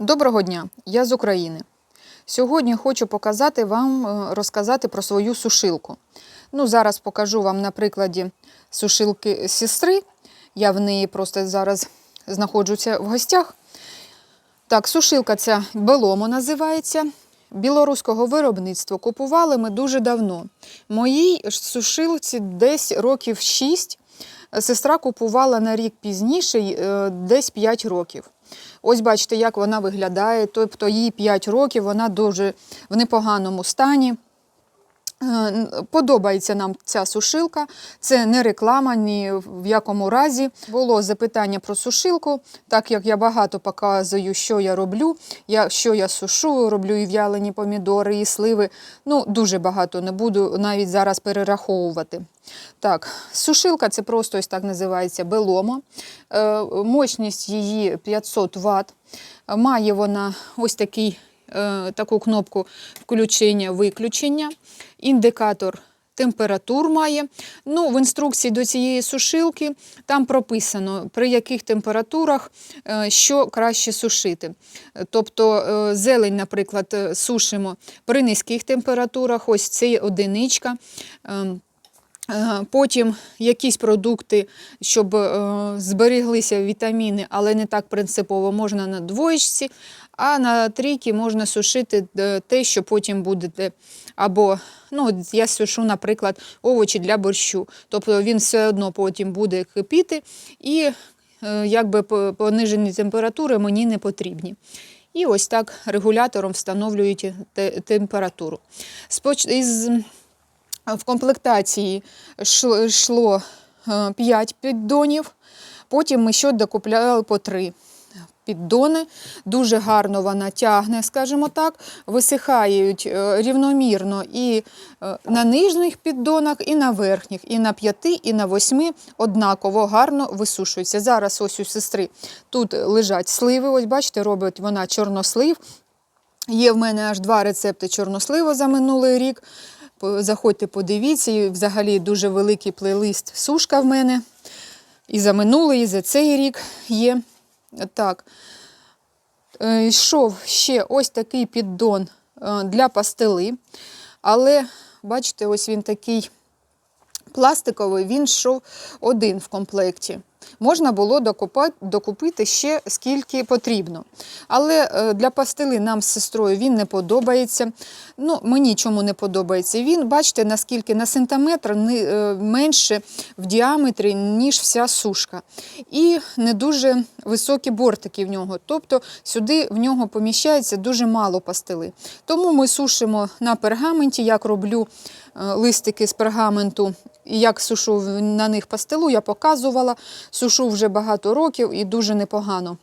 Доброго дня, я з України. Сьогодні хочу показати вам, е, розказати про свою сушилку. Ну, зараз покажу вам на прикладі сушилки сестри. Я в неї просто зараз знаходжуся в гостях. Так, сушилка ця Беломо називається. Білоруського виробництва купували ми дуже давно. Моїй сушилці десь років 6. Сестра купувала на рік пізніше, е, десь 5 років. Ось бачите, як вона виглядає. Тобто їй 5 років, вона дуже в непоганому стані. Е, Подобається нам ця сушилка. Це не реклама ні в якому разі. Було запитання про сушилку, так як я багато показую, що я роблю, я, що я сушу, роблю і в'ялені помідори, і сливи. Ну, дуже багато не буду навіть зараз перераховувати. Так, сушилка це просто ось так називається беломо. Е, мощність її 500 Вт. Має вона ось такий таку кнопку включення-виключення, індикатор температур має. Ну, В інструкції до цієї сушилки там прописано, при яких температурах е, що краще сушити. Е, Тобто е, зелень, наприклад, е, сушимо при низьких температурах, ось це одиничка. Потім якісь продукти, щоб е, збереглися вітаміни, але не так принципово, можна на двоєчці, а на трійки можна сушити е, те, що потім будете. Або ну, я сушу, наприклад, овочі для борщу. Тобто він все одно потім буде кипіти, і е, якби понижені температури мені не потрібні. І ось так регулятором встановлюють температуру. Із в комплектації йшло 5 піддонів, потім ми ще докупляли по 3 піддони. Дуже гарно вона тягне, скажімо так, висихають е, рівномірно і е, на нижніх піддонах, і на верхніх, і на п'яти, і на восьми однаково гарно висушуються. Зараз ось у сестри тут лежать сливи. Ось бачите, робить вона чорнослив. Є в мене аж два рецепти чорносливу за минулий рік. Заходьте, подивіться, і взагалі дуже великий плейлист сушка в мене. І за минулий, і за цей рік є. Так. Е, Йшов ще ось такий піддон е, для пастили. Але, бачите, ось він такий пластиковий, він йшов один в комплекті. Можна було докупити ще скільки потрібно. Але е, для пастили нам з сестрою він не подобається. Ну, мені чому не подобається? Він, бачите, наскільки на сантиметр е, менше в діаметрі, ніж вся сушка. І не дуже високі бортики в нього. Тобто сюди в нього поміщається дуже мало пастили. Тому ми сушимо на пергаменті, як роблю листики з пергаменту, і як сушу на них пастилу, я показувала. Сушу вже багато років і дуже непогано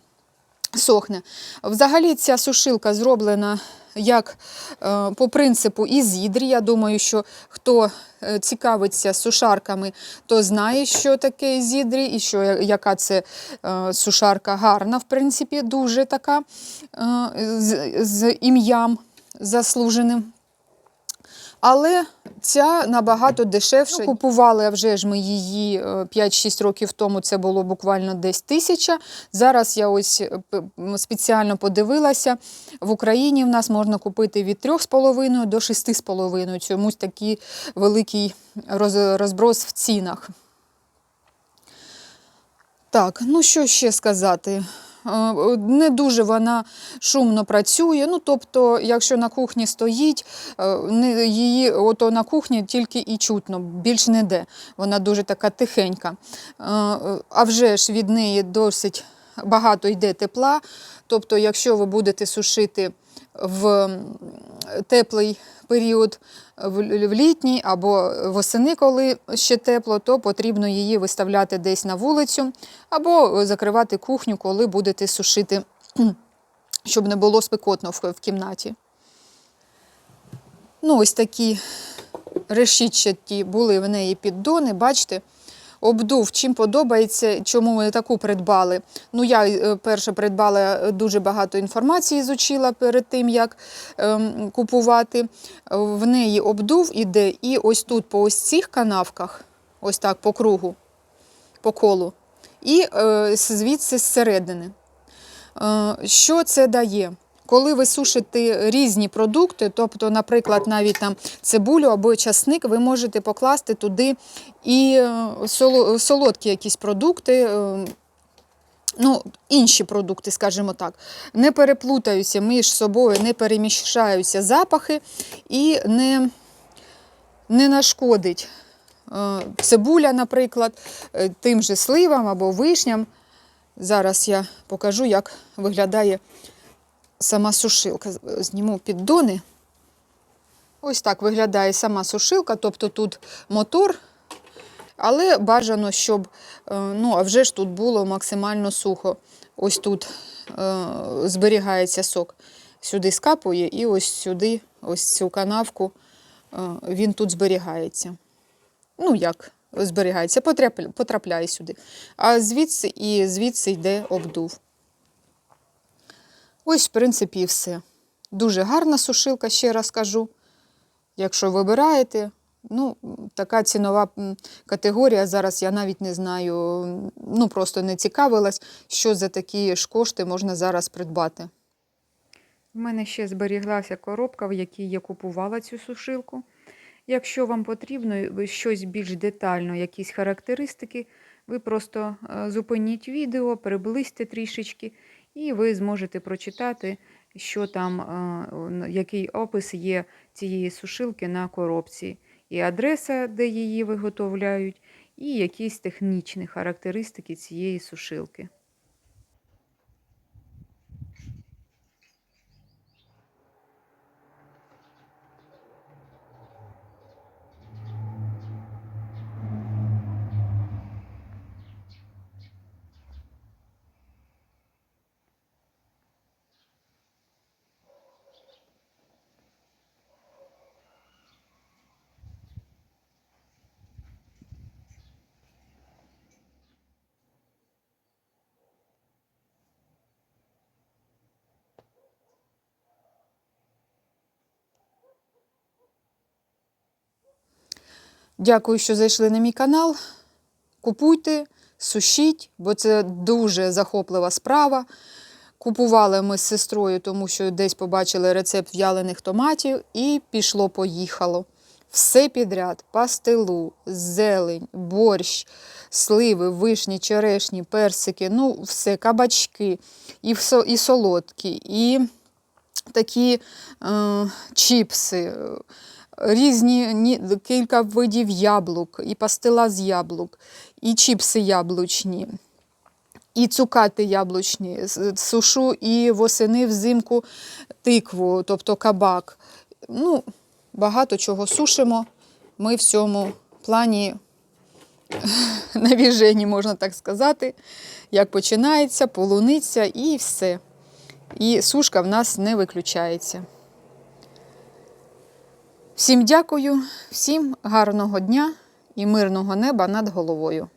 сохне. Взагалі ця сушилка зроблена як е, по принципу ізідрі. Я думаю, що хто е, цікавиться сушарками, то знає, що таке ізідрі і що, яка це е, сушарка гарна, в принципі, дуже така е, з, з ім'ям заслуженим. Але ця набагато дешевше. Ну, купували вже ж ми її е, 5-6 років тому. Це було буквально десь тисяча. Зараз я ось е, спеціально подивилася. В Україні в нас можна купити від 3,5 до 6,5. Чомусь такий великий розброс в цінах. Так, ну що ще сказати? Е, Не дуже вона шумно працює. Ну, тобто, якщо на кухні стоїть, е, її ото на кухні тільки і чутно, більш не де. Вона дуже така тихенька. Е, е, А вже ж від неї досить багато йде тепла. Тобто, якщо ви будете сушити в теплий період, в літній або восени, коли ще тепло, то потрібно її виставляти десь на вулицю або закривати кухню, коли будете сушити, щоб не було спекотно в кімнаті. Ну, ось такі решітчаті були в неї піддони, бачите. Обдув, чим подобається, чому ми таку придбали. Ну, я е, перше придбала е, дуже багато інформації, зучила перед тим, як ем, купувати. Е, В неї обдув іде, і ось тут, по ось цих канавках, ось так по кругу, по колу, і звідси зсередини. Що це дає? Коли ви сушите різні продукти, тобто, наприклад, навіть там цибулю або часник, ви можете покласти туди і е, солодкі якісь продукти, е, ну, інші продукти, скажімо так, не переплутаються між собою, не перемішаються запахи і не, не нашкодить. Е, Цибуля, наприклад, е, тим же сливам або вишням. Зараз я покажу, як виглядає сама сушилка. Зніму піддони. Ось так виглядає сама сушилка, тобто тут мотор, але бажано, щоб е, ну, а вже ж тут було максимально сухо. Ось тут е, зберігається сок. Сюди скапує, і ось сюди, ось цю канавку, е, він тут зберігається. Ну, як зберігається, потрапляє сюди. А звідси і звідси йде обдув. Ось, в принципі, і все. Дуже гарна сушилка, ще раз кажу. Якщо вибираєте, ну, така цінова категорія. Зараз я навіть не знаю, ну просто не цікавилась, що за такі ж кошти можна зараз придбати. У мене ще зберіглася коробка, в якій я купувала цю сушилку. Якщо вам потрібно щось більш детально, якісь характеристики, ви просто е, зупиніть відео, приблизьте трішечки, і ви зможете прочитати, що там, е, який опис є цієї сушилки на коробці, і адреса, де її виготовляють, і якісь технічні характеристики цієї сушилки. Дякую, що зайшли на мій канал. Купуйте, сушіть, бо це дуже захоплива справа. Купували ми з сестрою, тому що десь побачили рецепт в'ялених томатів, і пішло-поїхало. Все підряд: пастилу, зелень, борщ, сливи, вишні, черешні, персики, ну все, кабачки, і, і солодкі, і такі е, чіпси, різні ні, кілька видів яблук, і пастила з яблук, і чіпси яблучні, і цукати яблучні. Сушу і восени взимку тикву, тобто кабак. Ну, багато чого сушимо. Ми в цьому плані навіжені, можна так сказати. Як починається, полуниця і все. І сушка в нас не виключається. Всім дякую, всім гарного дня і мирного неба над головою.